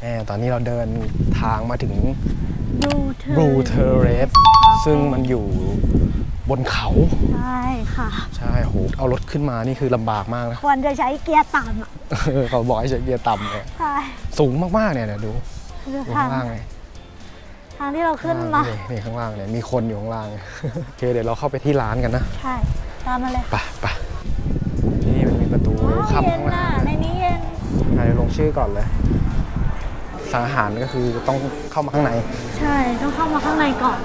แหมตอนนี้เราเดินทางมาถึงดูเธอ Blue Terrace ซึ่งมันอยู่บนเขา ใช่ค่ะ ใช่โหเอารถขึ้นมานี่คือลำบากมากนะควรจะใช้เกียร์ต่ำอะเขาบอกให้ใช้เกียร์ต่ำเลยใช่สูงมากๆเนี่ยเดี๋ยวดูคือดูทาข้างงล่างเลยทางที่เราขึ้นมานี่นี่ข้างล่างเนี่ยมีคนอยู่ข้างล่างโอเคเดี๋ยวเราเข้าไปที่ร้านกันนะ ใช่ตามมาเลยไปไปนี่มันมีประตูว้าวเข้าเย็นข้างน่ะล่างในนี้เย็นไหนลงชื่อก่อนเลย สั่งอาหารก็คือต้องเข้ามาข้างใน ใช่ต้องเข้ามาข้างในก่อน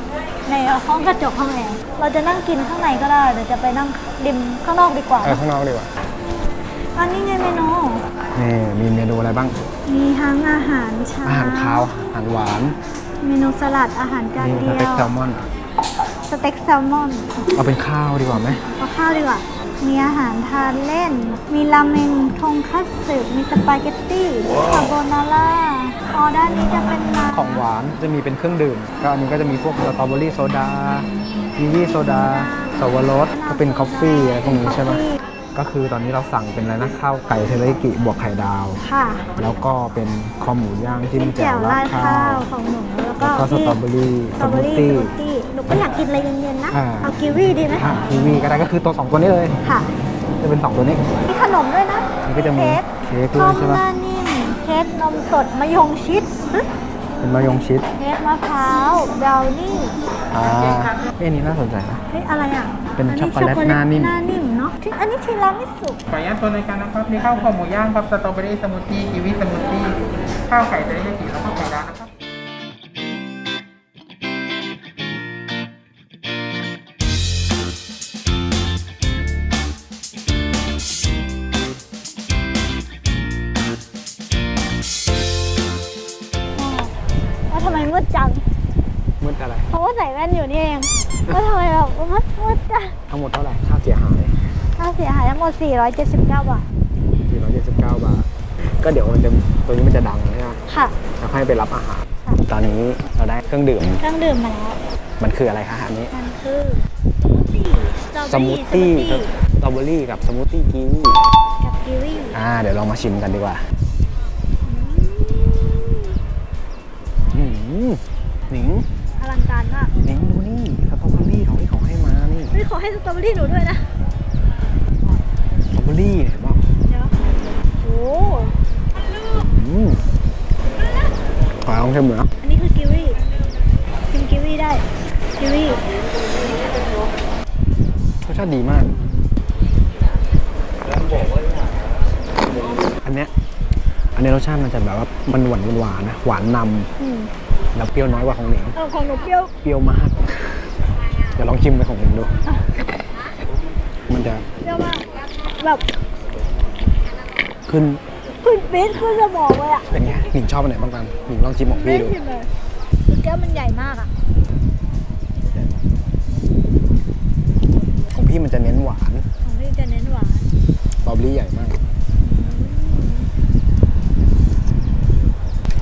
ในห้องกระจกห้องแอร์เราจะนั่งกินข้างในก็ได้เดี๋ยวจะไปนั่งริมข้างนอกดีกว่าเออข้างนอกดีกว่าอันนี้ไงเมนูนี่มีเมนูอะไรบ้าง มีทั้งอาหารเช้าอาหารคาวอาหารหวานเมนูสลัดอาหารจานนี่เดีสยวเต็กแซลมอนสเต็กแซลมอนเอาเป็นข้าวดีกว่าไหมเอาข้าวดีกว่า มีอาหารทานเล่น มีราเมงทงคัตสึมีสปาเกตตี้คาโบนาร่า อ๋อ ด้านนี้จะเป็นน้ำของหวานจะมีเป็นเครื่องดื่ม ก็อันนี้ก็จะมีพวกสตรอเบอรี่โซดากีวีโซดาสวรสก็เป็นคอฟฟี่อะไรพวกนี้ใช่ไหมคอฟฟี่ก็คือตอนนี้เราสั่งเป็นอะไรนะข้าวไก่เทอริกิบวกไข่ดาว ค่ะ แล้วก็เป็นคอหมูย่างจิ้มแจ่แจ่ววราราดดข้าข้าววของหนูแล้วก็แล้วก็สตรอเบอรี่สสตรอเบอมูทรี่ตี้สมูทตี้หนูก็อยากกินอะไรเย็นๆนะอ่าเอากีวีดีไหมอะกีวีก็ได้ก็คือตัวสองตัวนี้เลยค่ะ จะเป็นสองตัวนี้มีขนมด้วยนะนี่ก็จะมีเค้กเค้กทด้วอยมใช่หปะน้านิ่ม เค้กนมสดมะยงชิดฮะเป็นมายงชิดเค้กมะพร้าวบราวนี่อ่าเอ้ยอันนี้น่าสนใจนะ เฮ้ยอะไรอะเป็นอัช็อกโกแลตหน้านิ่ม หน้านิ่มเนาะที่อันนี้ทีรามิสุขออนุญาตตัวในการนะครับมีข้าวคอหมูย่างครับสตรอเบอรี่สมูทตี้กีวีสมูทตี้ข้าวไก่เทอริยากิแล้วก็ไข่ดาวนะครับ ใส่แว่นอยู่นี่เองว่าทำไมแบบมืดมืดจังทั้งหมดเท่าไหร่ค่าเสียหาย ค่าเสียหายทั้งหมด 479 บาท 479 บาท ก็เดี๋ยวมันจะตัวนี้มันจะดังใช่ไหมค่ะแล้วค่อยไปรับอาหารค่ะตอนนี้เราได้เครื่องดื่ม เครื่องดื่มมาแล้ว มันคืออะไรคะอันนี้ มันคือสสมูมูททตี้ตี้สตรอเบอรี่กับสมูทตี้กีวีกับกิวีอ่าเดี๋ยวเรามาชิมกันดีกว่าอืมหนิงอ ลังการมากหนิงดูนี่สตรอเบอรี่เขาที่เขาให้มานี่เฮ้ยขอให้สตรอเบอรี่หนูด้วยนะสตรอเบอรี่เห็นป่ะเดี๋ยวโอ้อืมขอลองชิมหน่อยนะอันนี้คือกิวีกินกิวีได้กิวีรสชาติดีมาก อันเนี้ยอันเนี้ยรสชาติมันจะแบบว่ามันหวานหวานๆนะ หวานนอืมำ แล้วเปรี้ยวน้อยกว่าของหนิงเออของหนูเปรี้ยวเปรี้ยวมาก เดี๋ยวลองชิมไปของหนิงดู มันจะเปรี้ยวมากแบบขึ้นขึ้นปี๊ดขึ้นสมองเลยอะเป็นไงหนิงชอบอันไหนบ้างกันหนิงลองชิมของไม่พี่ดู ชิมเลยคือแก้วมันใหญ่มากอะของพี่มันจะเน้นหวาน ของพี่จะเน้นหวานสตรอเบอรี่ใหญ่มาก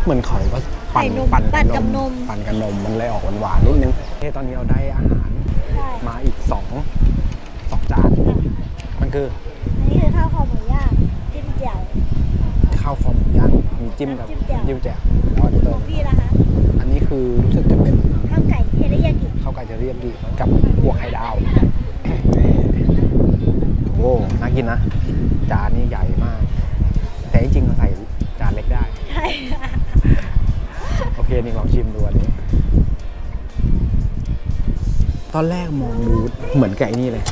เหมือนเขาก็ปั่นใส่นมปั่นปั่นกับนม ปั่นกับนมมันเลยออกหวานๆนิดนึงเฮ้ตอนนี้เราได้อาหารใช่มาอีกสองสองจานมันคืออันนี้คือข้าวคอหมูย่างจิ้มแจ่ว ข้าวคอหมูย่างมีจิ้มกับจิ้มแจ่ว จิ้มแจ่วแล้วอันนี้ขตัอวงพี่นะคะ ตอนแรกมองดูเหมือนกับไอ้นี่เลย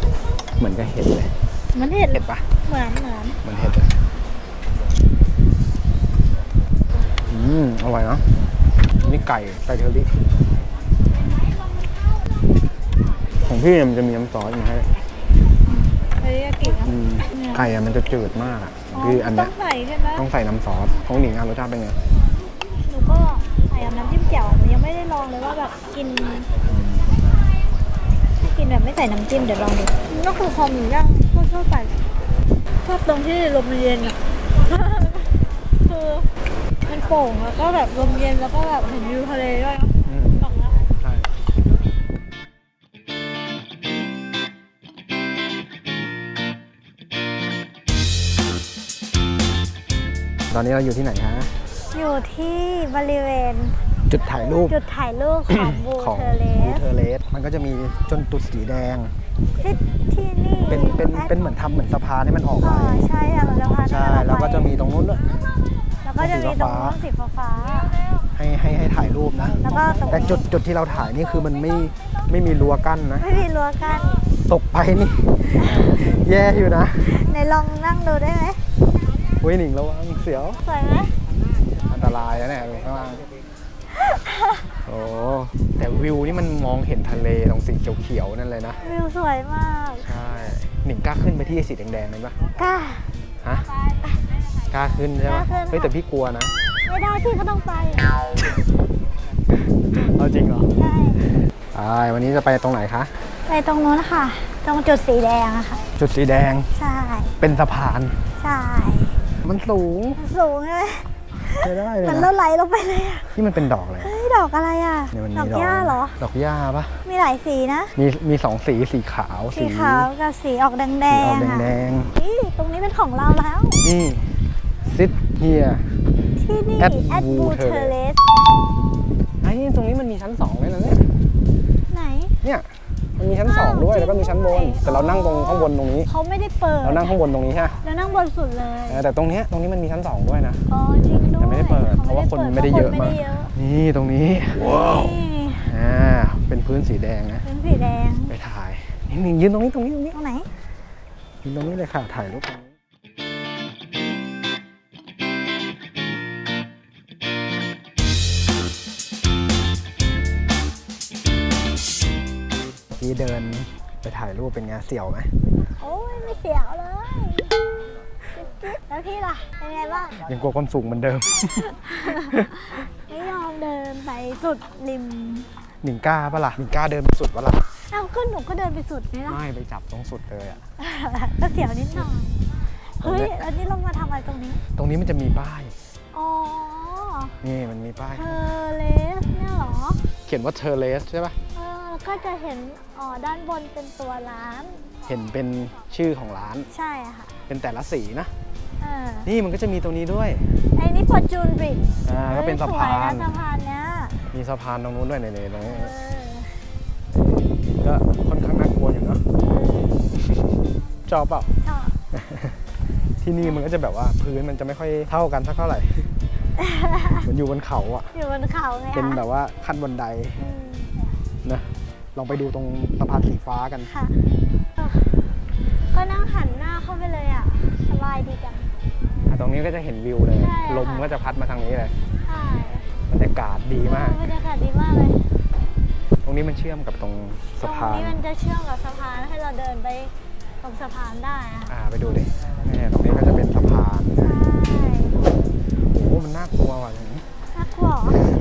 เหมือนกับเห็ดเลยเหมือนเห็ดเห็ดปะเหมือนเหมือนเหมือนเห็ดเลยอืมอร่อยเนอะนี่ไก่ไก่เทอริของพี่เนี่ยมันจะมีน้ำซอสมาให้เทริยากินะอืมไก่อะมันจะจืดมากอะคืออันต้เนี้อยงใส่ใช่ไหมต้องใส่น้ำซอสของหนิงอะรสชาติเป็นไง หนูก็ใส่กับน้ำจิ้มแจ่วหนูยังไม่ได้ลองเลยว่าแบบกินกินแบบ ไม่ใส่น้ำจิ้มเดี๋ยวลองดูก็คือคอหมูย่างก็ชอบใส่ชอบตรงที่ลมมันเย็นอะคือมันโป่งแล้วก็แบบลมเย็นแล้วก็แบบเห็นวิวทะเลด้วยเนอะอืมตรงนั้นใช่ตอนนี้เราอยู่ที่ไหนฮะออยู่ที่บริเวณ จุดถ่ายรูป จุดถ่ายรูปของบูของเทเลบูสเทเลส มันก็จะมีจนตุดสีแดง ที่ที่นี่เป็นเป็นเป็นเหมือนทำเหมือนสะพานให้มันออกอ๋ไปอใช่ค่ะเราจะพาใช่เดินออแล้วก็จะมีตรงนู้นด้วยแล้วก็จะมีตรงนู้นสีฟ้าให้ให้ให้ถ่ายรูปนะ ๆแล้วก็ตรงแต่นี้จุดจุดที่เราถ่ายนี่คือมันไม่ไม่มีรั้วกั้นนะ ไม่มีรั้วกั้นตกไปนี่ แย่อยู่นะในลองนั่งดูได้ไหมเว้ยหนิงระวังเสียว สวยไหมอันตรายนะเนี่ยลงข้างล่างโอ้ แต่วิวนี่มันมองเห็นทะเลตรงสีเขียวๆนั่นเลยนะ วิวสวยมากใช่หนิงกล้าขึ้นไปที่ไอ้สีแดงๆนั่นปะกล้าฮะกล้าขึ้นใช่ปะกล้าขึ้นเฮ้ยแต่พี่กลัวนะ ไม่ได้พี่ก็ต้องไป เอาจริงเหรอ ใช่ใช่วันนี้จะไปตรงไหนคะ ไปตรงนู้นค่ะ ตรงจุดสีแดงอะค่ะ จุดสีแดง ใช่ เป็นสะพาน ใช่ มันสูง สูงเลย ใช้ได้เลยมันนะแล้วไหลลงไปเลยอะนี่มันเป็นดอกเลยเฮ้ยดอกอะไรอะเนี่ยมันมีดอกหญ้าเหรอ ดอกหญ้าปะมีหลายสีนะ มีมีสองสีสีขาวสีขาวกับสีออกแดงๆสีออกอะแดงนี่ตรงนี้เป็นของเราแล้ว ๆนี่ซิดเฮียที่นี่ At at Blue Blue Terrace Terrace ไอ้ตรงนี้มันมีชั้นสองเลยนะเนี่ย ไหน เนี่ย มันมีชั้นสองด้วยแล้วก็มีชั้นบน แต่เรานั่งตรงข้างบนตรงนี้ เขาไม่ได้เปิดเรานั่งข้างบนตรงนี้ใช่ไหมเรานั่งบนสุดเลยเออแต่ตรงเนี้ยตรงนี้มันมีชั้นสองด้วยนะอ๋อจริงด้วยแต่ไม่ได้เปิด เพราะว่าคนไม่ได้เยอะพรมากคนไได้เยอะนี่ตรงนี้ว้าวนี่อ่าเป็นพื้นสีแดงนะเป็นสีแดงไปถ่ายนี่นี่ยืนตรงนี้ตรงนี้ตรงนี้ตรงไหนยืนตรงนี้เลยค่ะถ่ายรูป เดินไปถ่ายรูปเป็นไงเสี่ยวไหมโอ้ยไม่เสียวเลยแล้วพี่ล่ะเป็นไงบ้างยังกลัวความสูงเหมือนเดิม ไม่ยอมเดินไปสุดริมหนิงกล้าปะล่ะหนิงกล้าเดินไปสุดปะล่ะเอาขึ้นหนูก็เดินไปสุดไหมล่ะ ไม่ไปจับตรงสุดเลยอะก็เสียวนิดหน่อยตรงเฮ้ยเนี้ยแล้วนี่เรามาทำอะไรตรงนี้ ตรงนี้มันจะมีป้าย อ๋อนี่มันมีป้าย เทอร์เลสเนี่ยเหรอ เขียนว่าเทอร์เลสใช่ปะเออ ก็จะเห็นอ๋อด้านบนเป็นตัวร้าน เห็นเป็นชื่อของร้าน ใช่ค่ะเป็นแต่ละสีนะเออนี่มันก็จะมีตรงนี้ด้วย ไอ้นี่ Fortune Bridge อ่าก็เป็นสะพาเฮ้ยนสวยนะสะพานเนี้ยมีสะพานตรงนู้นด้วยเนี่ยๆตรงนี้เออก็ค่อนข้างน่ากลัวอยู่เนาะชอบเปล่า ชอบที่นี่มันก็จะแบบว่าพื้นมันจะไม่ค่อยเท่ากันสักเท่าไหร่ เหมือนอยู่บนเขาอะอยู่บนเขาไงเป็นคะแบบว่าขั้นบันไดอืมนะ ลองไปดูตรงสะพานสีฟ้ากัน ค่ะเออก็นั่งหันหน้าเข้าไปเลยอะ สบายดีจัง อะตรงนี้ก็จะเห็นวิวเลย ใช่ค่ะ ลมก็จะพัดมาทางนี้เลยใช่บรรยากาศดีมาก บรรยากาศดีมากเลยตรงนี้มันเชื่อมกับตรงตรสะงพานนี้มันจะเชื่อมกับสะพานให้เราเดินไปตรงสะพานได้อะอ่าไปดูดิเนี่ยตรงนี้ก็จะเป็นสะพานใช่โอ้โหมันน่ากลัวว่ะอย่างนี้น่ากลัวเหรอ